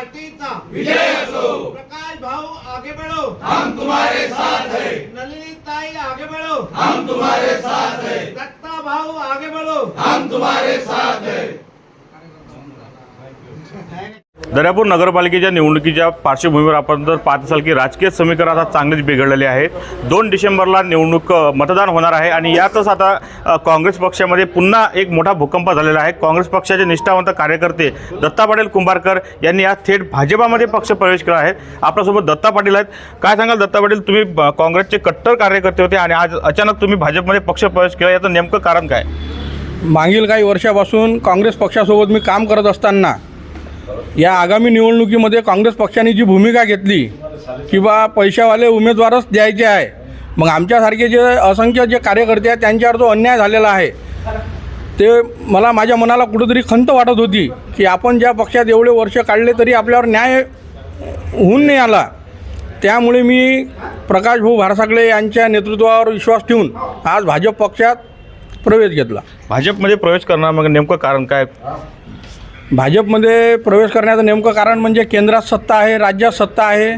पार्टीचा. विजय असो. प्रकाश भाऊ आगे बढ़ो. हम तुम्हारे साथ हैं. नलिनी ताई आगे बढ़ो. हम तुम्हारे साथ हैं. दत्ता भाऊ आगे बढ़ो. हम तुम्हारे साथ हैं. दर्यापूर नगरपालिकेच्या निवडणुकीच्या पार्श्वभूमीवर आपण जर पाहत असाल की राजकीय समीकरण आता चांगलेच बिघडलेले आहे दोन डिसेंबरला निवडणूक मतदान होणार आहे आणि यातच आता काँग्रेस पक्षामध्ये पुन्हा एक मोठा भूकंप झालेला आहे. काँग्रेस पक्षाचे निष्ठावंत कार्यकर्ते दत्ता पाटील कुंभारकर यांनी आज थेट भाजपामध्ये पक्ष प्रवेश केला आहे. आपल्यासोबत दत्ता पाटील आहेत. काय सांगाल दत्ता पाटील? तुम्ही काँग्रेसचे कट्टर कार्यकर्ते होते आणि आज अचानक तुम्ही भाजपमध्ये पक्ष प्रवेश केला. याचं नेमकं कारण काय? मागील काही वर्षापासून काँग्रेस पक्षासोबत मी काम करत असताना या आगामी निवडणुकीमध्ये काँग्रेस पक्षाने जी भूमिका घेतली की बा पैशावाले उमेदवारच द्यायचे आहे मग आमच्यासारखे जे असंख्य जे कार्यकर्ते आहेत त्यांच्यावर जो अन्याय झालेला आहे ते मला माझ्या मनाला कुठंतरी खंत वाटत होती की आपण ज्या पक्षात एवढे वर्ष काढले तरी आपल्यावर न्याय होऊन नाही आला. त्यामुळे मी प्रकाश भाऊ भारसागळे यांच्या नेतृत्वावर विश्वास ठेवून आज भाजप पक्षात प्रवेश घेतला. भाजपमध्ये प्रवेश करणार मग नेमकं कारण काय? भाजपमध्ये प्रवेश करण्याचं नेमकं कारण म्हणजे केंद्रात सत्ता आहे राज्यात सत्ता आहे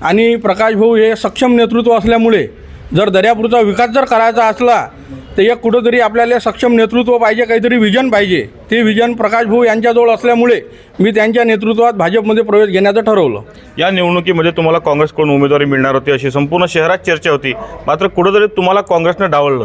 आणि प्रकाश भाऊ हे सक्षम नेतृत्व असल्यामुळे जर दर्यापूरचा विकास जर करायचा असला तर एक कुठंतरी आपल्याला सक्षम नेतृत्व पाहिजे काहीतरी व्हिजन पाहिजे. ते व्हिजन प्रकाश भाऊ यांच्याजवळ असल्यामुळे मी त्यांच्या नेतृत्वात भाजपमध्ये प्रवेश घेण्याचं ठरवलं. या निवडणुकीमध्ये तुम्हाला काँग्रेसकडून उमेदवारी मिळणार होती अशी संपूर्ण शहरात चर्चा होती. मात्र कुठंतरी तुम्हाला काँग्रेसनं डावललं.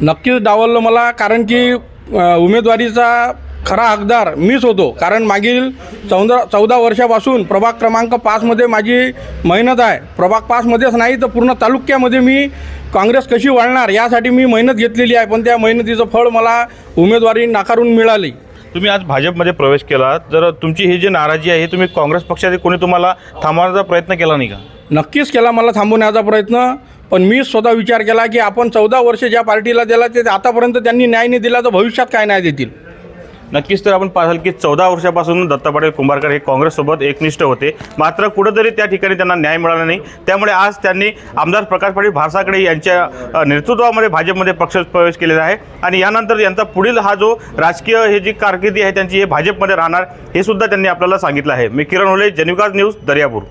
नक्कीच डावललं मला कारण की उमेदवारीचा खरा हकदार मीच होतो. कारण मागील चौदा चौदा वर्षापासून प्रभाग क्रमांक पाचमध्ये माझी मेहनत आहे. प्रभाग पाचमध्येच नाही तर पूर्ण तालुक्यामध्ये मी काँग्रेस कशी वाढणार यासाठी मी मेहनत घेतलेली आहे. पण त्या मेहनतीचं फळ मला उमेदवारी नाकारून मिळाली. तुम्ही आज भाजपमध्ये प्रवेश केला. तर तुमची ही जी नाराजी आहे तुम्ही काँग्रेस पक्षाचे कोणी तुम्हाला थांबवण्याचा प्रयत्न केला नाही का? नक्कीच केला मला थांबवण्याचा प्रयत्न. पण मी स्वतः विचार केला की आपण चौदा वर्ष ज्या पार्टीला दिला ते आतापर्यंत त्यांनी न्याय नाही दिला तर भविष्यात काय न्याय देतील? नक्कीच तर आपण पाहाल की चौदा वर्षापासून दत्ता पाटील कुंभारकर हे काँग्रेससोबत एकनिष्ठ होते. मात्र कुठंतरी त्या ठिकाणी त्यांना न्याय मिळाला नाही. त्यामुळे आज त्यांनी आमदार प्रकाश पाटील भारसाकडे यांच्या नेतृत्वामध्ये भाजपमध्ये पक्ष प्रवेश केलेला आहे. आणि यानंतर यांचा पुढील हा जो राजकीय हे जी कारकिर्दी आहे त्यांची हे भाजपमध्ये राहणार हे सुद्धा त्यांनी आपल्याला सांगितलं आहे. मी किरण होले जनिकाज न्यूज दर्यापूर.